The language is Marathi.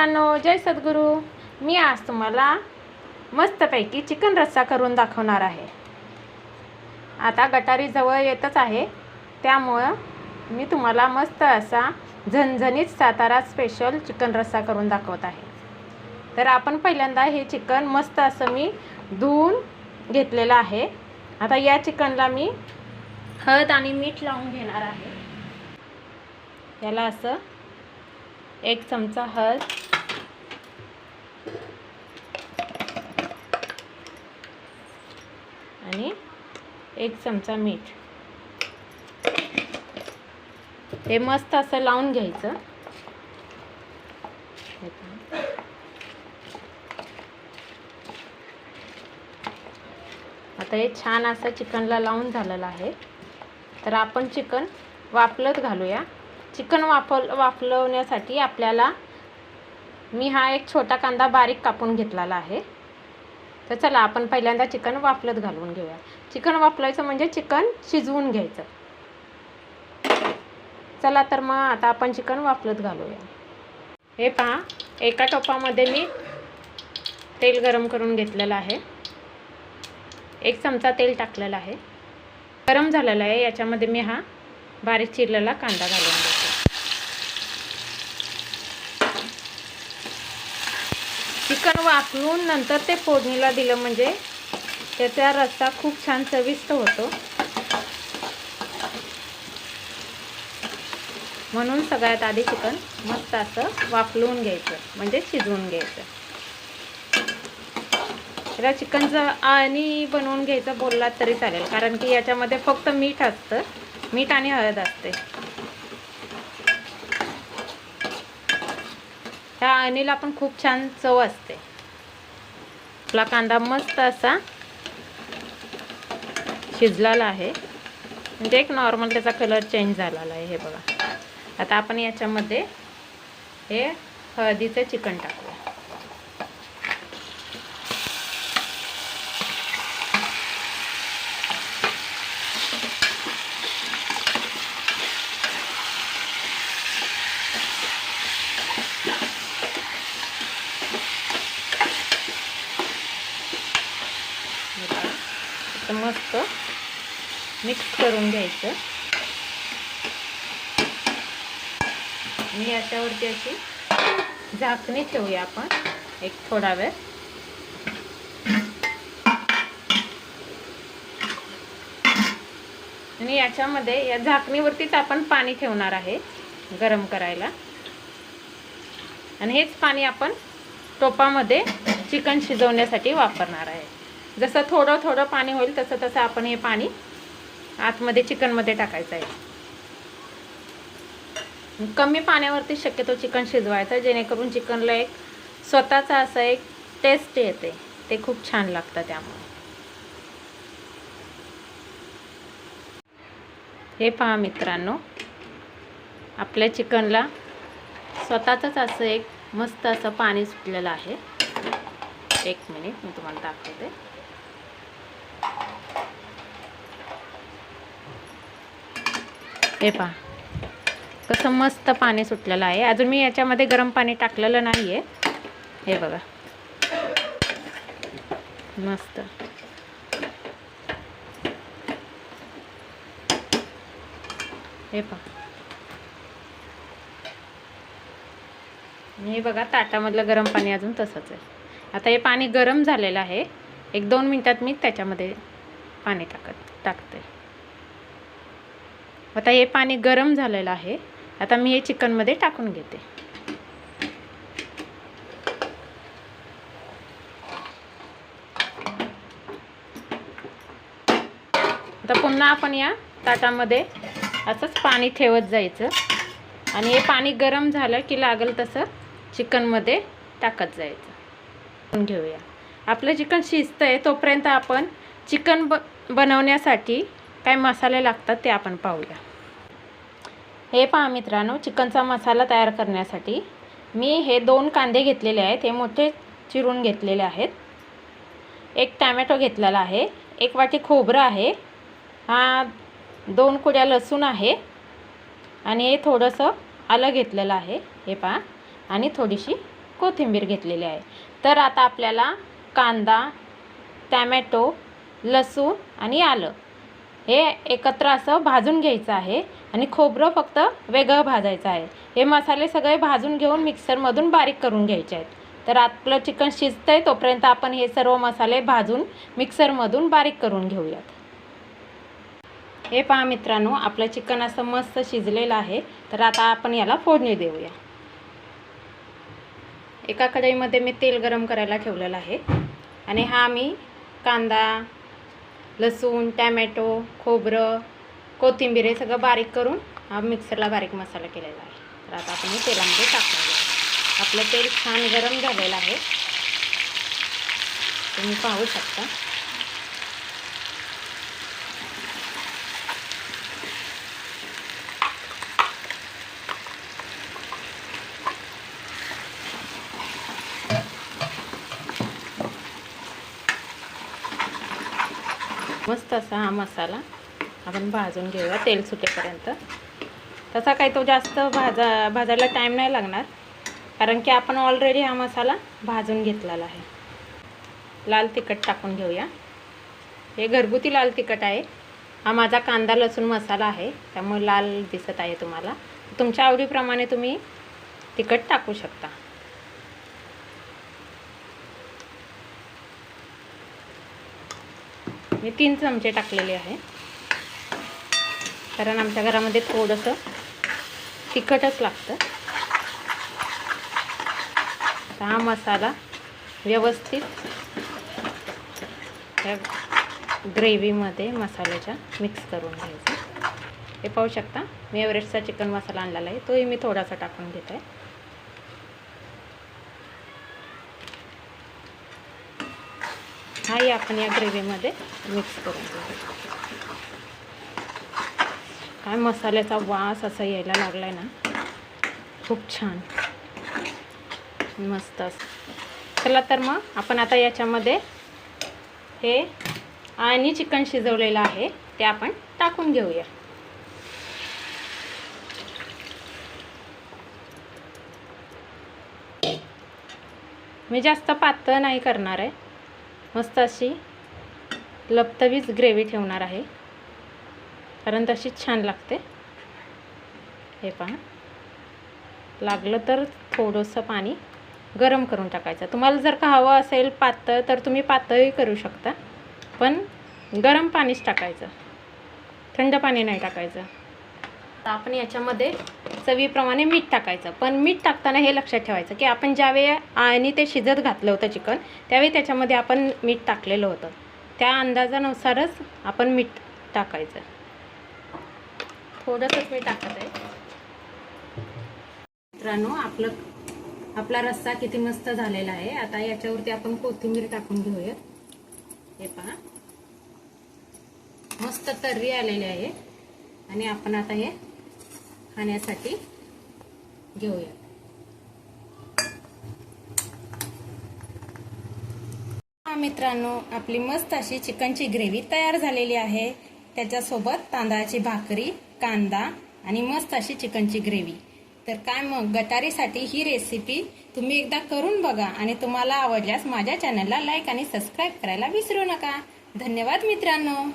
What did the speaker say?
मित्रांनो जय सद्गुरू. मी आज तुम्हाला मस्तपैकी चिकन रस्सा करून दाखवणार आहे. आता गटारी जवळ येतच आहे. त्यामुळं मी तुम्हाला मस्त असा झणझणीत सातारा स्पेशल चिकन रस्सा करून दाखवत आहे. तर आपण पहिल्यांदा हे चिकन मस्त असं मी धुवून घेतलेलं आहे. आता या चिकनला मी हळद आणि मीठ लावून घेणार आहे. याला असं एक चमचा हळद आणि एक चमचा मीठ. हे मस्त असं लावून घ्यायचं. आता हे छान असं चिकनला लावून झालेलं आहे. तर आपण चिकन वाफलत घालूया. चिकन वाफल वाफलवण्यासाठी आपल्याला मी हा एक छोटा कांदा बारीक कापून घेतलेला आहे. तर चला आपण पहिल्यांदा चिकन वाफलत घालून घेऊया. चिकन वाफलायचं म्हणजे चिकन शिजवून घ्यायचं. चला तर मग आता आपण चिकन वाफलत घालूया. हे पहा एका टोपामध्ये मी तेल गरम करून घेतलेलं आहे. एक चमचा तेल टाकलेलं आहे. गरम झालेलं आहे याच्यामध्ये मी हा बारीक चिरलेला कांदा घालून चिकन वाफलून नंतर ते फोडणीला दिलं म्हणजे त्याचा रस्सा खूप छान चविष्ट होतो. म्हणून सगळ्यात आधी चिकन मस्त असं वाफलून घ्यायचं म्हणजे शिजवून घ्यायचं. त्याला चिकनचं आणि बनवून घ्यायचं बोललात तरी चालेल कारण की याच्यामध्ये फक्त मीठ असतं मीठ आणि हळद असते. त्या अणीला पण खूप छान चव असते. आपला कांदा मस्त असा शिजलेला आहे. म्हणजे एक नॉर्मल त्याचा कलर चेंज झालेला आहे हे बघा. आता आपण याच्यामध्ये हे हळदीचं चिकन टाकू आता मस्त मिक्स करून घ्यायचं. आणि याच्यावरती अशी झाकणी ठेवूया आपण एक थोडा वेळ. आणि याच्यामध्ये या झाकणीवरतीच आपण पाणी ठेवणार आहे गरम करायला. आणि हेच पाणी आपण टोपामध्ये चिकन शिजवण्यासाठी वापरणार आहे. जसं थोडं थोडं पाणी होईल तसं तसं आपण हे पाणी आतमध्ये चिकनमध्ये टाकायचं आहे. कमी पाण्यावरती शक्यतो चिकन शिजवायचं जेणेकरून चिकनला एक स्वतःचा असं एक टेस्ट येते. ते खूप छान लागतं त्यामुळे. हे पहा मित्रांनो आपल्या चिकनला स्वतःचंच असं एक मस्त असं पाणी सुटलेलं आहे. एक मिनिट मी तुम्हाला दाखवते. हे पहा. कसं मस्त पाणी सुटलेलं आहे. अजून मी याच्यामध्ये गरम पाणी टाकलेलं नाही आहे हे बघा. मस्त. हे पहा. हे बघा ताटामधलं गरम पाणी अजून तसंच आहे. आता हे पाणी गरम झालेलं आहे. एक दोन मिनटात मी त्याच्यामध्ये पाणी टाकत टाकते. आता हे पाणी गरम झालेलं आहे. आता मी हे चिकनमध्ये टाकून घेते. आता पुन्हा आपण या ताटामध्ये असंच पाणी ठेवत जायचं. आणि हे पाणी गरम झालं की लागेल तसं चिकनमध्ये टाकत जायचं. घेऊया. आपलं चिकन शिजतं आहे तोपर्यंत आपण चिकन ब बनवण्यासाठी काय मसाले लागतात ते आपण पाहूया. हे पहा मित्रांनो चिकनचा मसाला तयार करण्यासाठी मी हे दोन कांदे घेतलेले आहेत हे मोठे चिरून घेतलेले आहेत. एक टॅमॅटो घेतलेला आहे एक वाटी खोबरं आहे हा दोन कुड्या लसूण आहे आणि हे थोडंसं आलं घेतलेलं आहे हे पहा. आणि थोडीशी कोथिंबीर घेतलेली आहे. तर आता आपल्याला कांदा टॅमॅटो लसूण आणि आलं हे एकत्र असं भाजून घ्यायचं आहे आणि खोबरं फक्त वेगळं भाजायचं आहे. हे मसाले सगळे भाजून घेऊन मिक्सरमधून बारीक करून घ्यायचे आहेत. तर आपलं चिकन शिजतं आहे तोपर्यंत आपण हे सर्व मसाले भाजून मिक्सरमधून बारीक करून घेऊयात. हे पहा मित्रांनो आपलं चिकन असं मस्त शिजलेलं आहे. तर आता आपण याला फोडणी देऊया. एका कढईमध्ये मी तेल गरम करायला ठेवलेलं आहे. आणि हा मी कांदा लसूण टॅमॅटो खोबरं कोथिंबीर हे सगळं बारीक करून हा मिक्सरला बारीक मसाला केलेला आहे. तर आता आपण हे तेलामध्ये टाकून आपलं तेल छान गरम झालेलं आहे. तुम्ही पाहू शकता. मस्त असा हा मसाला. आपण भाजून घेऊया तेल सुटेपर्यंत. तसा काही तो जास्त भाजा भाजायला टाईम नाही लागणार. कारण की आपण ऑलरेडी हा मसाला भाजून घेतलेला आहे. लाल तिखट टाकून घेऊया. हे घरगुती लाल तिखट आहे. हा माझा कांदा लसूण मसाला आहे. त्यामुळे लाल दिसत आहे तुम्हाला. तुमच्या आवडीप्रमाणे तुम्ही तिखट टाकू शकता. मी तीन चमचे टाकलेले आहे. कारण आमच्या घरामध्ये थोडंसं तिखटच लागतं. आता हा मसाला व्यवस्थित त्या ग्रेव्हीमध्ये मसाल्याच्या मिक्स करून घ्यायचा. हे पाहू शकता मी एव्हरेस्टचा चिकन मसाला आणलेला आहे तोही मी थोडासा टाकून घेत. आहे हाही आपण या ग्रेव्हीमध्ये मिक्स करून घेऊ काय मसाल्याचा वास असा यायला लागला आहे ना. खूप छान. मस्त चला तर मग आपण आता याच्यामध्ये हे आणि चिकन शिजवलेलं आहे ते आपण टाकून घेऊया. मी जास्त पातळ नाही करणार आहे. मस्त अशी लपतवीच ग्रेव्ही ठेवणार आहे. कारण तशीच छान लागते. हे पहा. लागलं तर थोडंसं पाणी गरम करून टाकायचं. तुम्हाला जर का हवं असेल पातळ तर तुम्ही पातळही करू शकता. पण गरम पाणीच टाकायचं. थंड पाणी नाही टाकायचं. आता आपण याच्यामध्ये चवीप्रमाणे मीठ टाकायचं. पण मीठ टाकताना हे लक्षात ठेवायचं की आपण ज्यावेळी आणि ते शिजत घातलं होतं चिकन त्यावेळी त्याच्यामध्ये आपण मीठ टाकलेलं होतं. त्या अंदाजानुसारच आपण मीठ टाकायचं. थोडंसंच मी टाकत आहे. मित्रांनो आपलं आपला रस्सा किती मस्त झालेला आहे. आता याच्यावरती आपण कोथिंबीर टाकून घेऊया हे पहा. मस्त तर्री आलेली आहे. आणि आपण आता हे खाण्यासाठी घेऊया. मित्रांनो आपली मस्त अशी चिकनची ग्रेव्ही तयार झालेली आहे. त्याच्यासोबत तांदळाची भाकरी कांदा आणि मस्त अशी चिकनची ग्रेव्ही. तर काय मग गटारीसाठी ही रेसिपी तुम्ही एकदा करून बघा आणि तुम्हाला आवडल्यास माझ्या चॅनलला लाईक आणि सबस्क्राईब करायला विसरू नका. धन्यवाद मित्रांनो.